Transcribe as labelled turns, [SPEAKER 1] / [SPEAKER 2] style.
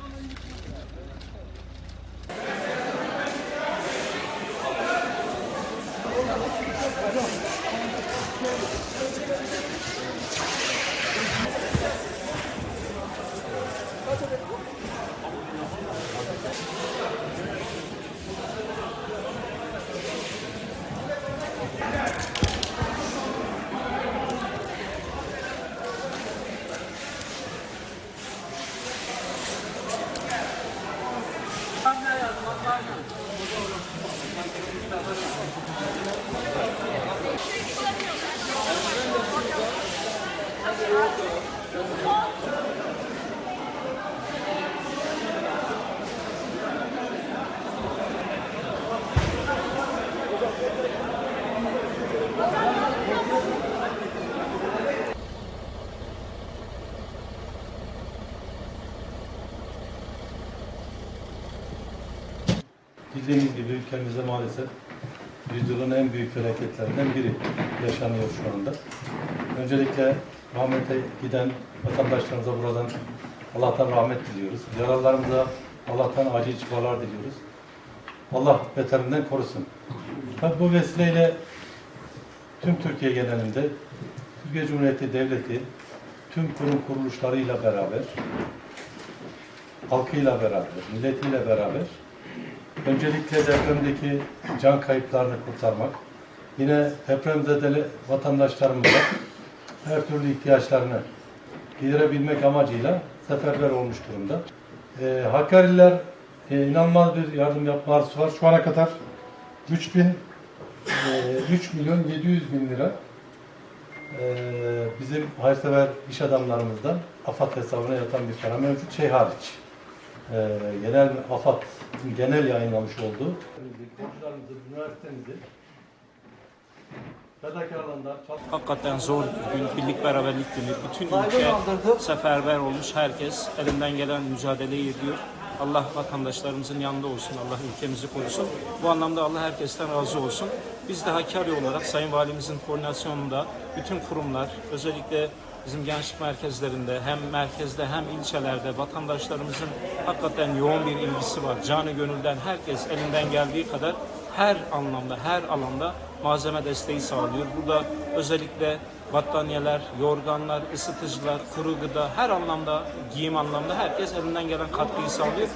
[SPEAKER 1] Thank you. Bildiğimiz gibi ülkemizde maalesef yüzyılın en büyük felaketlerinden biri yaşanıyor şu anda. Öncelikle rahmete giden vatandaşlarımıza buradan Allah'tan rahmet diliyoruz. Yaralılarımıza Allah'tan acil şifalar diliyoruz. Allah beterinden korusun. Tabi bu vesileyle tüm Türkiye genelinde Türkiye Cumhuriyeti Devleti tüm kurum kuruluşlarıyla beraber halkıyla beraber, milletiyle beraber öncelikle depremdeki can kayıplarını kurtarmak, yine depremzedeli vatandaşlarımıza her türlü ihtiyaçlarını giderebilmek amacıyla seferber olmuş durumda. Ee, Hakkariler e, inanılmaz bir yardım yapma arzusu var. Şu ana kadar 3000 e, 3 milyon 700 bin lira e, bizim hayırsever iş adamlarımızdan AFAD hesabına yatan bir para mevcut şey hariç. E, genel AFAD genel yayınlamış olduğu komşularımızı, üniversitemizi
[SPEAKER 2] Hakikaten zor bir gün, birlik beraberlik günü. Bütün ülke seferber olmuş, herkes elinden gelen mücadeleyi ediyor. Allah vatandaşlarımızın yanında olsun, Allah ülkemizi korusun. Bu anlamda Allah herkesten razı olsun. Biz de Hakkari olarak Sayın Valimizin koordinasyonunda bütün kurumlar, özellikle bizim gençlik merkezlerinde hem merkezde hem ilçelerde vatandaşlarımızın hakikaten yoğun bir ilgisi var. Canı gönülden herkes elinden geldiği kadar her anlamda, her alanda malzeme desteği sağlıyor. Burada özellikle battaniyeler, yorganlar, ısıtıcılar, kuru gıda her anlamda, giyim anlamda herkes elinden gelen katkıyı sağlıyor.